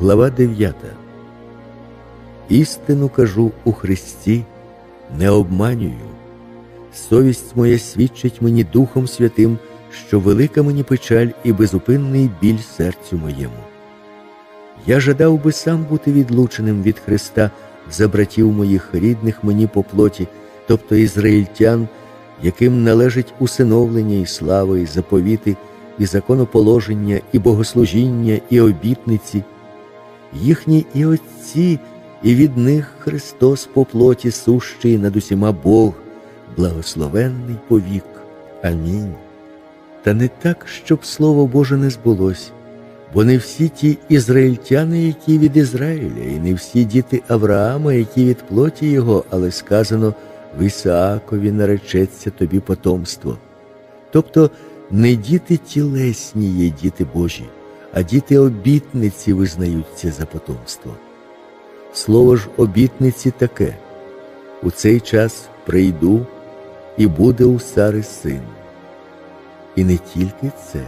Глава 9. Істину кажу у Христі, не обманюю. Совість моя свідчить мені Духом Святим, що велика мені печаль і безупинний біль серцю моєму. Я жадав би сам бути відлученим від Христа за братів моїх рідних мені по плоті, тобто ізраїльтян, яким належить усиновлення і слава, і заповіти, і законоположення, і богослужіння, і обітниці, їхні і отці, і від них Христос по плоті сущий над усіма Бог, благословенний повік. Амінь. Та не так, щоб Слово Боже не збулось, бо не всі ті ізраїльтяни, які від Ізраїля, і не всі діти Авраама, які від плоті його, але сказано в Ісаакові наречеться тобі потомство. Тобто не діти тілесні є діти Божі, а діти обітниці визнаються за потомство. Слово ж обітниці таке у цей час прийду, і буде у Сари син. І не тільки це,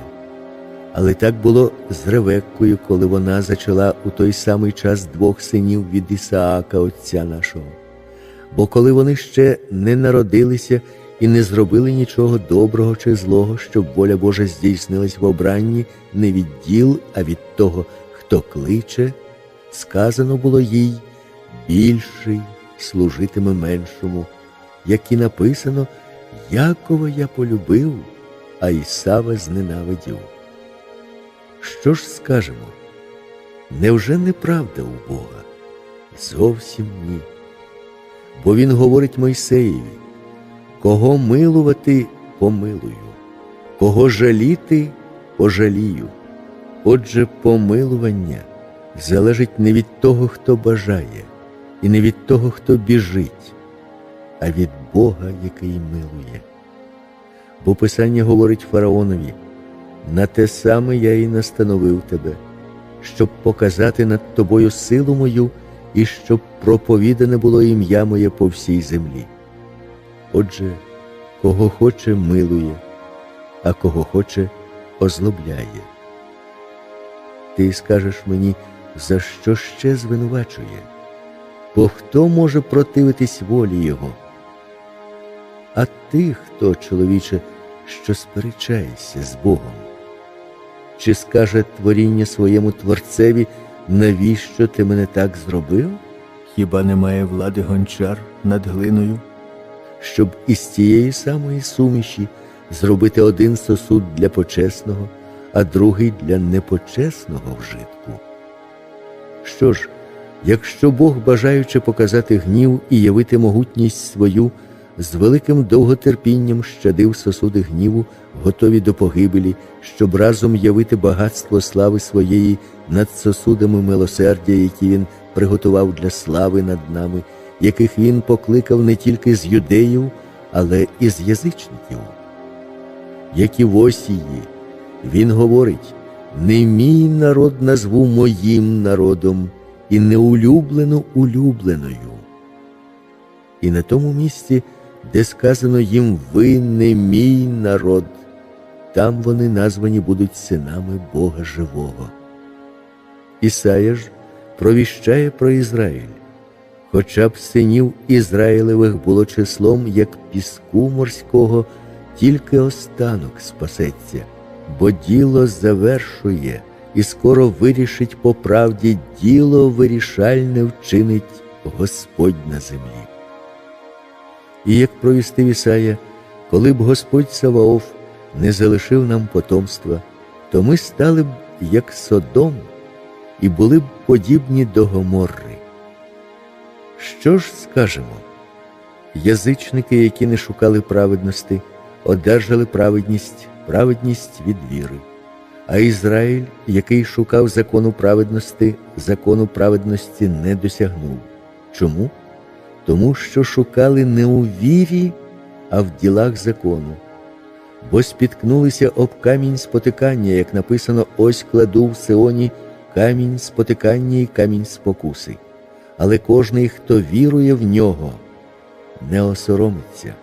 але так було з Ревеккою, коли вона зачала у той самий час двох синів від Ісаака, отця нашого. Бо коли вони ще не народилися і не зробили нічого доброго чи злого, щоб воля Божа здійснилась в обранні не від діл, а від того, хто кличе, сказано було їй більший служитиме меншому, як і написано, Якова я полюбив, а Ісава зненавидів. Що ж скажемо? Невже неправда у Бога? Зовсім ні. Бо Він говорить Мойсеєві, кого милувати помилую, кого жаліти пожалію. Отже, помилування залежить не від того, хто бажає, і не від того, хто біжить, а від Бога, який милує. Бо Писання говорить фараонові, на те саме я і настановив тебе, щоб показати над тобою силу мою і щоб проповідане було ім'я моє по всій землі. Отже, кого хоче, милує, а кого хоче, озлобляє. Ти скажеш мені, за що ще звинувачує? Бо хто може противитись волі Його? А ти хто, чоловіче, що сперечаєшся з Богом? Чи скаже творіння своєму Творцеві, навіщо ти мене так зробив? Хіба немає влади гончар над глиною? Щоб із тієї самої суміші зробити один сосуд для почесного, а другий для непочесного вжитку. Що ж, якщо Бог, бажаючи показати гнів і явити могутність свою, з великим довготерпінням щадив сосуди гніву, готові до погибелі, щоб разом явити багатство слави своєї над сосудами милосердя, які він приготував для слави над нами, яких він покликав не тільки з юдеїв, але і з язичників. Як і в осії, він говорить не мій народ назву моїм народом і неулюблену улюбленою. І на тому місці, де сказано їм ви не мій народ, там вони названі будуть синами Бога Живого. Ісая ж провіщає про Ізраїль, хоча б синів Ізраїлевих було числом, як піску морського, тільки останок спасеться бо діло завершує і скоро вирішить по правді діло вирішальне вчинить Господь на землі. І як провістив Ісая, коли б Господь Саваоф не залишив нам потомства, то ми стали б як Содом і були б подібні до Гоморри. Що ж скажемо? Язичники, які не шукали праведності, одержали праведність праведність від віри. А Ізраїль, який шукав закону праведності, закону праведності не досягнув. Чому? Тому що шукали не у вірі, а в ділах закону. Бо спіткнулися об камінь спотикання, як написано, ось кладу в Сеоні камінь спотикання і камінь спокуси. Але кожний, хто вірує в нього, не осоромиться.